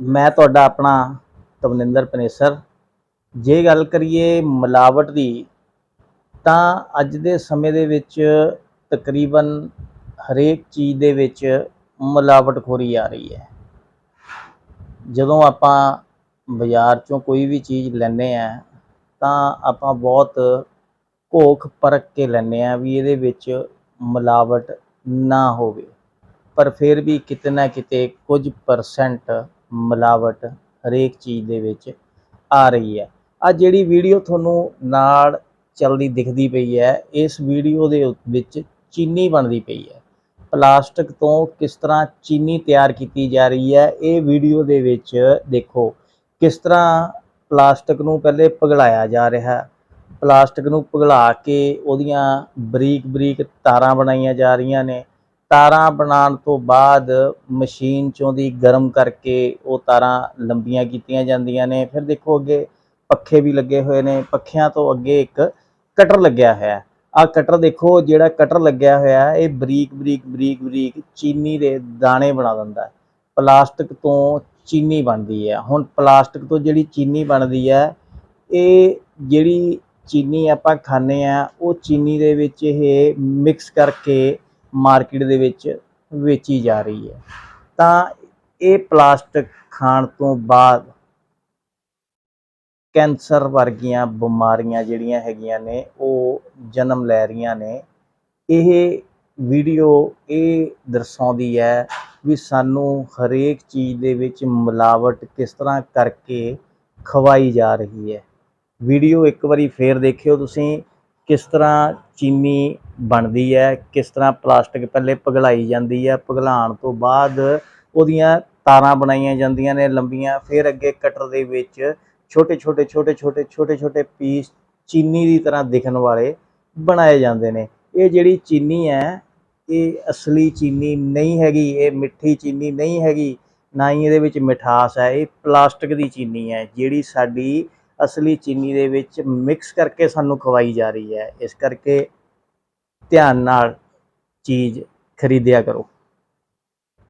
ਮੈਂ ਤੁਹਾਡਾ ਆਪਣਾ ਤਵਨਿੰਦਰ ਪਨੇਸਰ। ਜੇ ਗੱਲ ਕਰੀਏ ਮਿਲਾਵਟ ਦੀ, ਤਾਂ ਅੱਜ ਦੇ ਸਮੇਂ ਦੇ ਵਿੱਚ ਤਕਰੀਬਨ ਹਰੇਕ ਚੀਜ਼ ਦੇ ਵਿੱਚ ਮਿਲਾਵਟਖੋਰੀ ਆ ਰਹੀ ਹੈ। ਜਦੋਂ ਆਪਾਂ ਬਾਜ਼ਾਰ ਚੋਂ ਕੋਈ ਵੀ ਚੀਜ਼ ਲੈਂਦੇ ਆ ਤਾਂ ਆਪਾਂ ਬਹੁਤ ਘੋਖ ਪਰਖ ਕੇ ਲੈਂਦੇ ਆ ਵੀ ਇਹਦੇ ਵਿੱਚ ਮਿਲਾਵਟ ਨਾ ਹੋਵੇ। ਪਰ ਫਿਰ ਵੀ ਕਿਤੇ ਨਾ ਕਿਤੇ ਕੁਝ ਪਰਸੈਂਟ ਮਿਲਾਵਟ ਹਰੇਕ ਚੀਜ਼ ਦੇ ਵਿੱਚ ਆ ਰਹੀ ਹੈ। ਆ ਜਿਹੜੀ ਵੀਡੀਓ ਤੁਹਾਨੂੰ ਨਾਲ ਚੱਲਦੀ ਦਿਖਦੀ ਪਈ ਹੈ, ਇਸ ਵੀਡੀਓ ਦੇ ਵਿੱਚ ਚੀਨੀ ਬਣਦੀ ਪਈ ਹੈ। ਪਲਾਸਟਿਕ ਤੋਂ ਕਿਸ ਤਰ੍ਹਾਂ ਚੀਨੀ ਤਿਆਰ ਕੀਤੀ ਜਾ ਰਹੀ ਹੈ, ਇਹ ਵੀਡੀਓ ਦੇ ਵਿੱਚ ਦੇਖੋ ਕਿਸ ਤਰ੍ਹਾਂ ਪਲਾਸਟਿਕ ਨੂੰ ਪਹਿਲੇ ਪਿਘਲਾਇਆ ਜਾ ਰਿਹਾ। ਪਲਾਸਟਿਕ ਨੂੰ ਪਿਘਲਾ ਕੇ ਉਹਦੀਆਂ ਬਰੀਕ ਬਰੀਕ ਤਾਰਾਂ ਬਣਾਈਆਂ ਜਾ ਰਹੀਆਂ ਨੇ। ਤਾਰਾਂ ਬਣਾਉਣ ਤੋਂ ਬਾਅਦ ਮਸ਼ੀਨ ਚੋਂ ਦੀ ਗਰਮ ਕਰਕੇ ਉਹ ਤਾਰਾਂ ਲੰਬੀਆਂ ਕੀਤੀਆਂ ਜਾਂਦੀਆਂ ਨੇ। ਫਿਰ ਦੇਖੋ ਅੱਗੇ ਪੱਖੇ ਵੀ ਲੱਗੇ ਹੋਏ ਨੇ। ਪੱਖਿਆਂ ਤੋਂ ਅੱਗੇ ਇੱਕ ਕਟਰ ਲੱਗਿਆ ਹੋਇਆ ਹੈ। ਆ ਕਟਰ ਦੇਖੋ, ਜਿਹੜਾ ਕਟਰ ਲੱਗਿਆ ਹੋਇਆ ਇਹ ਬਰੀਕ ਬਰੀਕ ਬਰੀਕ ਬਰੀਕ ਚੀਨੀ ਦੇ ਦਾਣੇ ਬਣਾ ਦਿੰਦਾ ਹੈ। ਪਲਾਸਟਿਕ ਤੋਂ ਚੀਨੀ ਬਣਦੀ ਹੈ। ਹੁਣ ਪਲਾਸਟਿਕ ਤੋਂ ਜਿਹੜੀ ਚੀਨੀ ਬਣਦੀ ਹੈ, ਇਹ ਜਿਹੜੀ ਚੀਨੀ ਆਪਾਂ ਖਾਂਦੇ ਆ ਉਹ ਚੀਨੀ ਦੇ ਵਿੱਚ ਇਹ ਮਿਕਸ ਕਰਕੇ ਮਾਰਕੀਟ ਦੇ ਵਿੱਚ ਵੇਚੀ ਜਾ ਰਹੀ ਹੈ। ਤਾਂ ਇਹ ਪਲਾਸਟਿਕ ਖਾਣ ਤੋਂ ਬਾਅਦ ਕੈਂਸਰ ਵਰਗੀਆਂ ਬਿਮਾਰੀਆਂ ਜਿਹੜੀਆਂ ਹੈਗੀਆਂ ਨੇ, ਉਹ ਜਨਮ ਲੈ ਰਹੀਆਂ ਨੇ। ਇਹ ਵੀਡੀਓ ਇਹ ਦਰਸਾਉਂਦੀ ਹੈ ਵੀ ਸਾਨੂੰ ਹਰੇਕ ਚੀਜ਼ ਦੇ ਵਿੱਚ ਮਿਲਾਵਟ ਕਿਸ ਤਰ੍ਹਾਂ ਕਰਕੇ ਖਵਾਈ ਜਾ ਰਹੀ ਹੈ। ਵੀਡੀਓ ਇੱਕ ਵਾਰੀ ਫੇਰ ਦੇਖਿਓ ਤੁਸੀਂ ਕਿਸ ਤਰ੍ਹਾਂ ਚੀਨੀ ਬਣਦੀ ਹੈ, ਕਿਸ ਤਰ੍ਹਾਂ ਪਲਾਸਟਿਕ ਪਹਿਲੇ ਪਿਘਲਾਈ ਜਾਂਦੀ ਹੈ ਪਿਘਲਾਉਣ ਤੋਂ ਬਾਅਦ ਉਹਦੀਆਂ ਤਾਰਾਂ ਬਣਾਈਆਂ ਜਾਂਦੀਆਂ ਨੇ ਲੰਬੀਆਂ, ਫਿਰ ਅੱਗੇ ਕਟਰ ਦੇ ਵਿੱਚ ਛੋਟੇ ਛੋਟੇ ਛੋਟੇ ਛੋਟੇ ਛੋਟੇ ਛੋਟੇ ਪੀਸ ਚੀਨੀ ਦੀ ਤਰ੍ਹਾਂ ਦਿਖਣ ਵਾਲੇ ਬਣਾਏ ਜਾਂਦੇ ਨੇ। ਇਹ ਜਿਹੜੀ ਚੀਨੀ ਹੈ, ਇਹ ਅਸਲੀ ਚੀਨੀ ਨਹੀਂ ਹੈਗੀ, ਇਹ ਮਿੱਠੀ ਚੀਨੀ ਨਹੀਂ ਹੈਗੀ, ਨਾ ਹੀ ਇਹਦੇ ਵਿੱਚ ਮਿਠਾਸ ਹੈ, ਇਹ ਪਲਾਸਟਿਕ ਦੀ ਚੀਨੀ ਹੈ, ਜਿਹੜੀ ਸਾਡੀ ਅਸਲੀ ਚੀਨੀ ਦੇ ਵਿੱਚ ਮਿਕਸ ਕਰਕੇ ਸਾਨੂੰ ਖਵਾਈ ਜਾ ਰਹੀ ਹੈ। ਇਸ ਕਰਕੇ ਧਿਆਨ ਨਾਲ ਚੀਜ਼ ਖਰੀਦਿਆ ਕਰੋ।